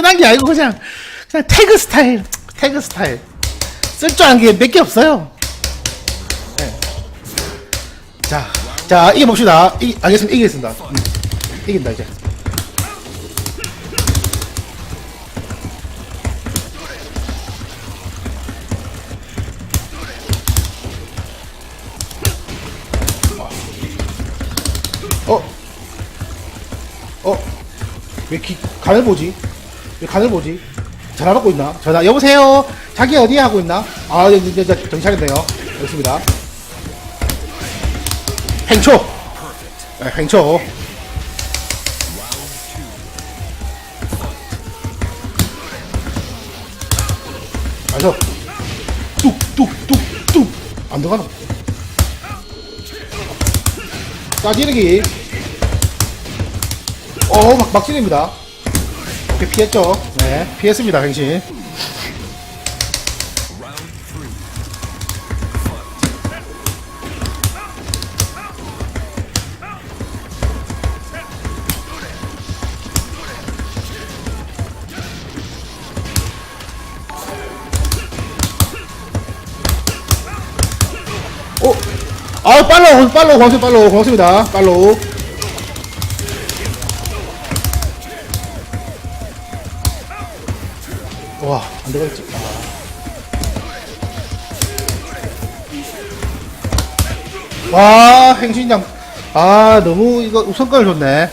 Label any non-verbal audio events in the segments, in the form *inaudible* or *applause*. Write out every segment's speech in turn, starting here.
화끈한 게 아니고 그냥 그냥 태그 스타일 태그 스타일 쓸 줄 아는 게 몇 개 없어요 네. 자, 자 이겨봅시다 이, 알겠습니다 이기겠습니다 음, 이긴다 이제 어? 어? 왜 기, 간을 보지? 왜 간을 보지? 전화 받고 있나? 전화, 여보세요? 자기 어디에 하고 있나? 아, 이제, 이제, 정신 차렸네요. 알겠습니다. 행초! 네, 행초. 맞아. 뚝, 뚝, 뚝, 뚝. 안 들어가나? 따지르기. 어, 막, 막 찌릅니다. 오케이, 피했죠. 네, 피했습니다, 행신. 어? 아, 빨로, 빨로, 고맙습니다, 빨로, 고맙습니다, 빨로. 와, 안 되겠지. 아. 와, 행신장. 아, 너무 이거 우선권을 줬네.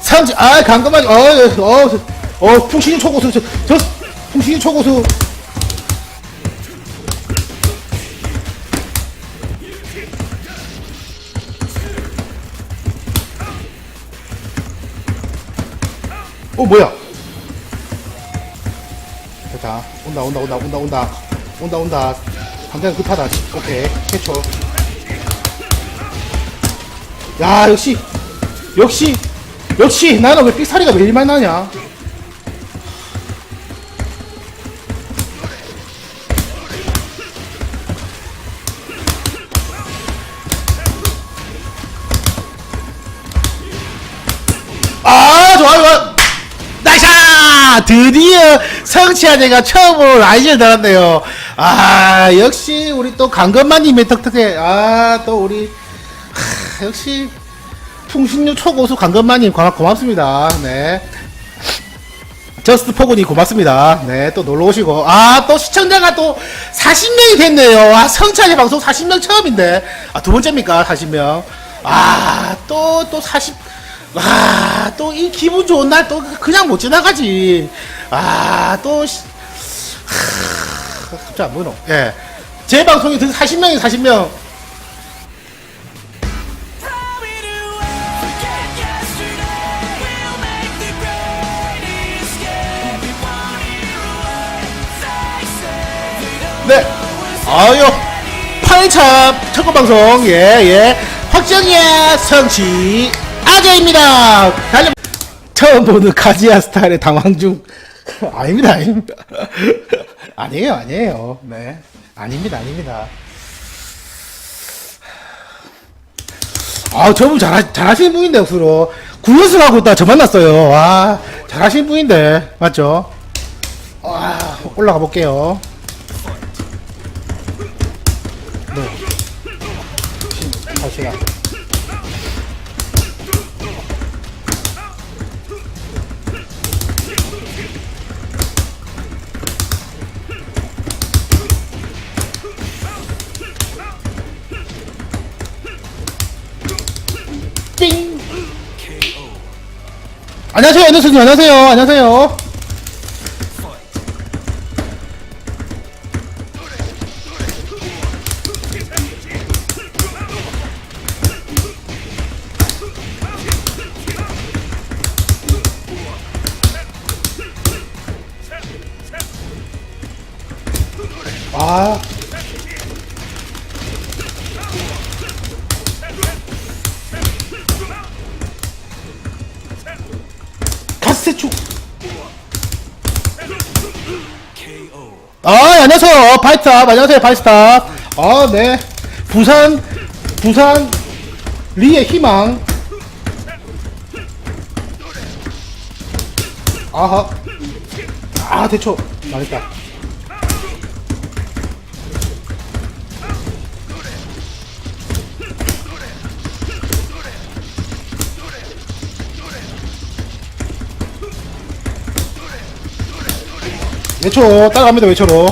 상지, 아, 강금하지. 어, 어, 어, 어, 풍신인 초고수. 저, 저, 풍신인 초고수. 어, 뭐야? 자, 온다, 온다, 온다, 온다, 온다, 온다, 온다. 당장 급하다. 오케이, 캐쳐. 야, 역시, 역시, 역시, 나는 왜 삑사리가 매일 많이 나냐? 아, 좋아요. 나이샤! 드디어 성취아제가 처음으로 라이즈를 달았네요. 아, 역시 우리 또 강건마님의 덕택에, 아, 또 우리, 하, 역시 풍신류 초고수 강건마님 고맙, 고맙습니다. 네. 저스트 포근이 고맙습니다. 네, 또 놀러 오시고. 아, 또 시청자가 또 40명이 됐네요. 아, 성취아제 방송 40명 처음인데. 아, 두 번째입니까? 40명. 아, 또, 또 40, 와, 또이 기분 좋은 날 또 그냥 못 지나가지. 아, 또, 시- 하, 갑자기 안 보이노? 예. 제 방송이 드 40명이 40명. 네. 아유, 8차 첫번 방송, 예, 예. 확정이야, 성취, 아재입니다. 달려. 처음 보는 카지아 스타일의 당황 중. *laughs* 아닙니다, 아닙니다. *laughs* 아니에요, 아니에요. 네. 아닙니다, 아닙니다. 아, 저분 잘하, 잘하시는 분인데, 억수로. 구연승 하고 있다, 저 만났어요. 와, 잘하시는 분인데, 맞죠? 와, 올라가 볼게요. 네. 다시 가. 안녕하세요, 안녕하세요, 안녕하세요, 안녕하세요. 아. 가스세축. 아, 안녕하세요. 바이스탑. 안녕하세요. 바이스탑. 아, 네. 부산, 부산, 리의 희망. 아하. 아, 대초. 망했다. 외초 따라갑니다 외초로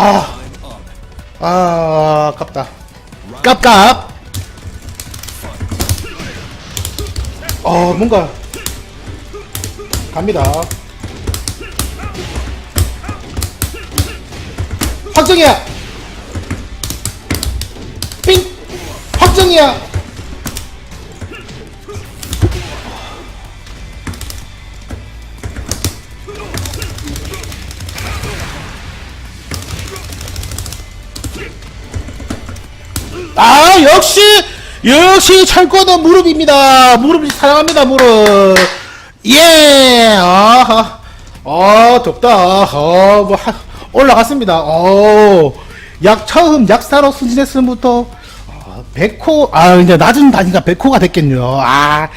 아. 아, 아깝다. 깝깝. 어, 뭔가. 갑니다. 확정이야! 삥! 확정이야! 아 역시 역시 철거는 무릎입니다. 무릎이 사랑합니다 무릎. 예 아하. 아 덥다. 어뭐 올라갔습니다. 어약 처음 약사로 승진했음부터 어, 백호 아 이제 낮은 단위가 백호가 됐겠네요. 아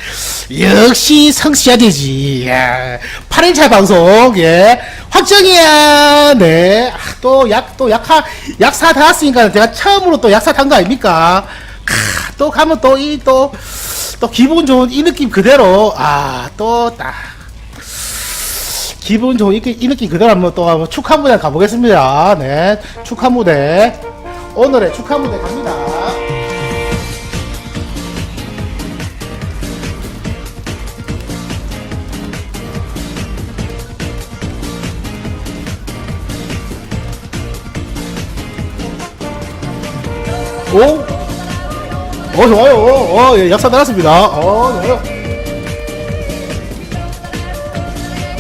역시 성씨야 되지. 예. 8일차 방송 예. 확정이야. 네 또 약 또 약하 약사 닿았으니까 제가 처음으로 또 약사 탄 거 아닙니까? 크, 또 가면 또 이 또 또 기분 좋은 이 느낌 그대로. 아 또 딱. 기분 좋은 이, 이 느낌 그대로 한번 또 한번 축하 무대 가보겠습니다. 네 축하 무대. 오늘의 축하 무대 갑니다 오? 어, 좋아요. 어, 예, 약사 나왔습니다. 어, 좋아요.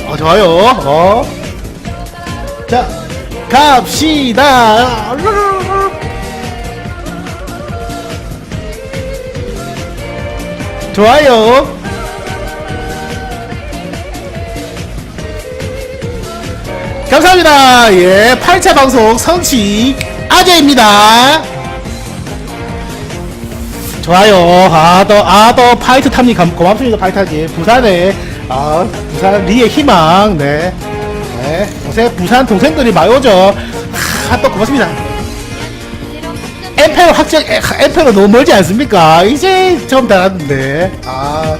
어, 좋아요. 어. 자, 갑시다. 좋아요. 감사합니다. 예, 8차 방송 성치 아재입니다. 좋아요. 아, 더, 아, 더 파이트 감, 고맙습니다. 파이터님. 부산에, 아, 부산 리의 희망. 네. 네. 요새 부산 동생들이 많이 오죠. 아, 또 고맙습니다. 엠페로 확정, 에, 엠페로 너무 멀지 않습니까? 이제 처음 달았는데. 아.